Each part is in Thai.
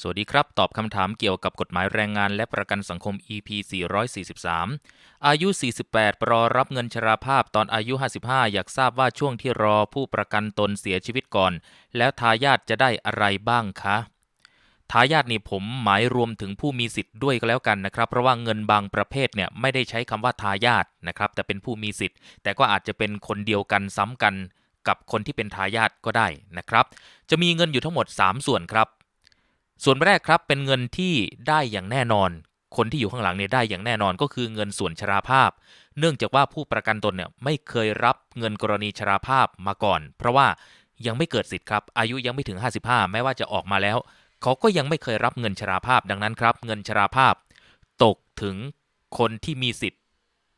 สวัสดีครับ ตอบคำถามเกี่ยวกับกฎหมายแรงงานและประกันสังคม EP 443 อายุ 48 รอรับเงินชราภาพตอนอายุ 55 อยากทราบว่าช่วงที่รอผู้ประกันตนเสียชีวิตก่อน แล้วทายาทจะได้อะไรบ้างคะ ทายาทนี่ผมหมายรวมถึงผู้มีสิทธิ์ด้วยก็แล้วกันนะครับ เพราะว่าเงินบางประเภทเนี่ยไม่ได้ใช้คำว่าทายาทนะครับ แต่เป็นผู้มีสิทธิ์ แต่ก็อาจจะเป็นคนเดียวกันซ้ำกันกับคนที่เป็นทายาทก็ได้นะครับ จะมีเงินอยู่ทั้งหมด 3 ส่วนครับ ส่วนแรกครับเป็นเงินที่ได้อย่างแน่นอน คนที่อยู่ข้างหลังเนี่ยได้อย่างแน่นอนก็คือเงินส่วนชราภาพ เนื่องจากว่าผู้ประกันตนเนี่ยไม่เคยรับเงินกรณีชราภาพมาก่อน เพราะว่ายังไม่เกิดสิทธิ์ครับ อายุยังไม่ถึง 55 แม้ว่าจะออกมาแล้ว เขาก็ยังไม่เคยรับเงินชราภาพ ดังนั้นครับ เงินชราภาพ ตกถึงคนที่มีสิทธิ์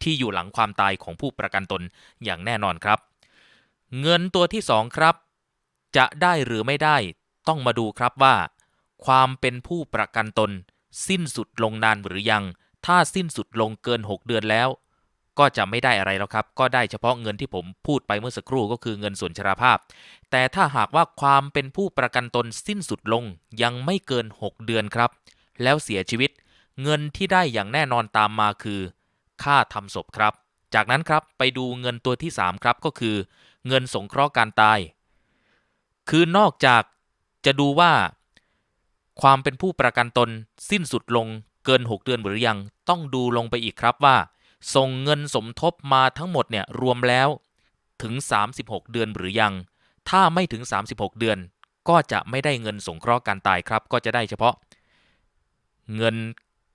ที่อยู่หลังความตายของผู้ประกันตนอย่างแน่นอนครับ เงินตัวที่สองครับ จะได้หรือไม่ได้ต้องมาดูครับว่า ความเป็นผู้ประกันตน สิ้นสุดลงนานหรือยัง ถ้าสิ้นสุดลงเกิน 6 เดือนแล้ว ก็จะไม่ได้อะไรแล้วครับ ก็ได้เฉพาะเงินที่ผมพูดไปเมื่อสักครู่ก็คือเงินส่วนชราภาพ แต่ถ้าหากว่าความเป็นผู้ประกันตนสิ้นสุดลงยังไม่เกิน 6 เดือนครับ แล้วเสียชีวิต เงินที่ได้อย่างแน่นอนตามมาคือ ค่าทำศพครับ จากนั้นครับไปดูเงินตัวที่ 3 ครับก็คือ เงินสงเคราะห์การตาย คือนอกจากจะดูว่า ความเป็นผู้ประกันตนสิ้นสุดลงเกิน 6 เดือนหรือยังต้องดูลงไปอีกครับว่า ส่งเงินสมทบมาทั้งหมดเนี่ยรวมแล้วถึง 36 เดือนหรือยัง ถ้าไม่ถึง 36 เดือน ก็จะไม่ได้เงินสงเคราะห์การตายครับ ก็จะได้เฉพาะ เงิน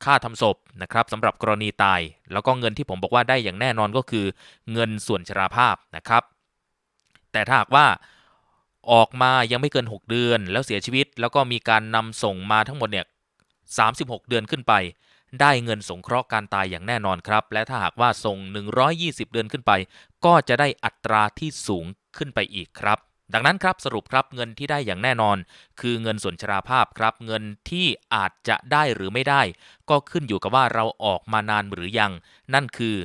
ค่าทำศพนะครับสำหรับกรณีตาย แล้วก็เงินที่ผมบอกว่าได้อย่างแน่นอนก็คือ เงินส่วนชราภาพนะครับ แต่ถ้าหากว่า ออกมายังไม่เกิน 6 เดือน แล้วเสียชีวิต แล้วก็มีการนำส่งมาทั้งหมดเนี่ย36 เดือนขึ้นไป ได้เงินสงเคราะห์การตายอย่างแน่นอนครับ และถ้าหากว่าส่ง 120 เดือนขึ้นไป ก็จะได้อัตราที่สูงขึ้นไปอีกครับ ดังนั้นครับสรุปครับเงินที่ได้อย่างแน่นอน คือเงินส่วนชราภาพครับ เงินที่อาจจะได้หรือไม่ได้ ก็ขึ้นอยู่กับว่าเราออกมานานหรือยัง นั่นคือ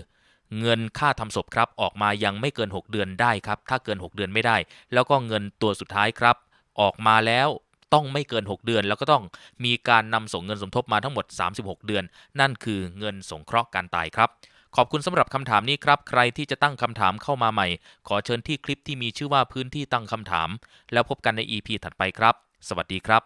เงินค่าทำศพครับออกมายังไม่เกิน 6 เดือนได้ครับถ้าเกิน 6 เดือนไม่ได้ แล้วก็เงินตัวสุดท้ายครับ ออกมาแล้วต้องไม่เกิน 6 เดือน แล้วก็ต้องมีการนำส่งเงินสมทบมาทั้งหมด 36 เดือน นั่นคือเงินสงเคราะห์การตายครับ ขอบคุณสำหรับคำถามนี้ครับ ใครที่จะตั้งคำถามเข้ามาใหม่ ขอเชิญที่คลิปที่มีชื่อว่าพื้นที่ตั้งคำถาม แล้วพบกันใน EP ถัดไปครับ สวัสดีครับ